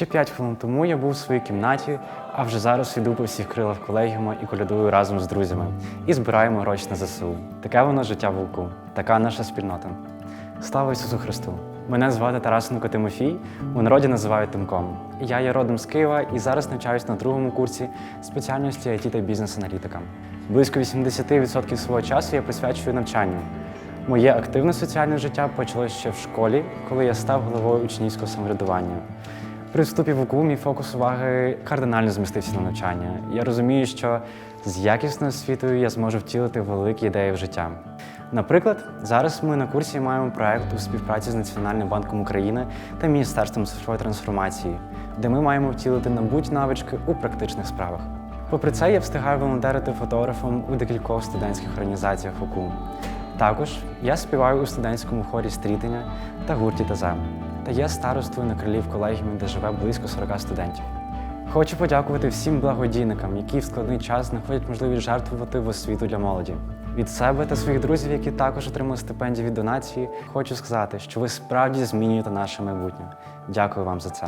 Ще 5 хвилин тому я був у своїй кімнаті, а вже зараз йду по всіх крилах колегіума і колядую разом з друзями. І збираємо гроші на ЗСУ. Таке воно життя вовку, така наша спільнота. Слава Ісусу Христу! Мене звати Тарасенко Тимофій, у народі називають Тимком. Я є родом з Києва і зараз навчаюсь на другому курсі спеціальності IT та бізнес-аналітика. Близько 80% свого часу я присвячую навчанню. Моє активне соціальне життя почалося ще в школі, коли я став головою учнівського самоврядування. При вступі в УКУ мій фокус уваги кардинально змістився на навчання. Я розумію, що з якісною освітою я зможу втілити великі ідеї в життя. Наприклад, зараз ми на курсі маємо проект у співпраці з Національним банком України та Міністерством цифрової трансформації, де ми маємо втілити набуті навички у практичних справах. Попри це, я встигаю волонтерити фотографом у декількох студентських організаціях УКУ. Також я співаю у студентському хорі стрітення та гурті ТАЗЕМ та є старостою на крилі в колегіумі, де живе близько 40 студентів. Хочу подякувати всім благодійникам, які в складний час знаходять можливість жертвувати в освіту для молоді. Від себе та своїх друзів, які також отримали стипендії від донації, хочу сказати, що ви справді змінюєте наше майбутнє. Дякую вам за це.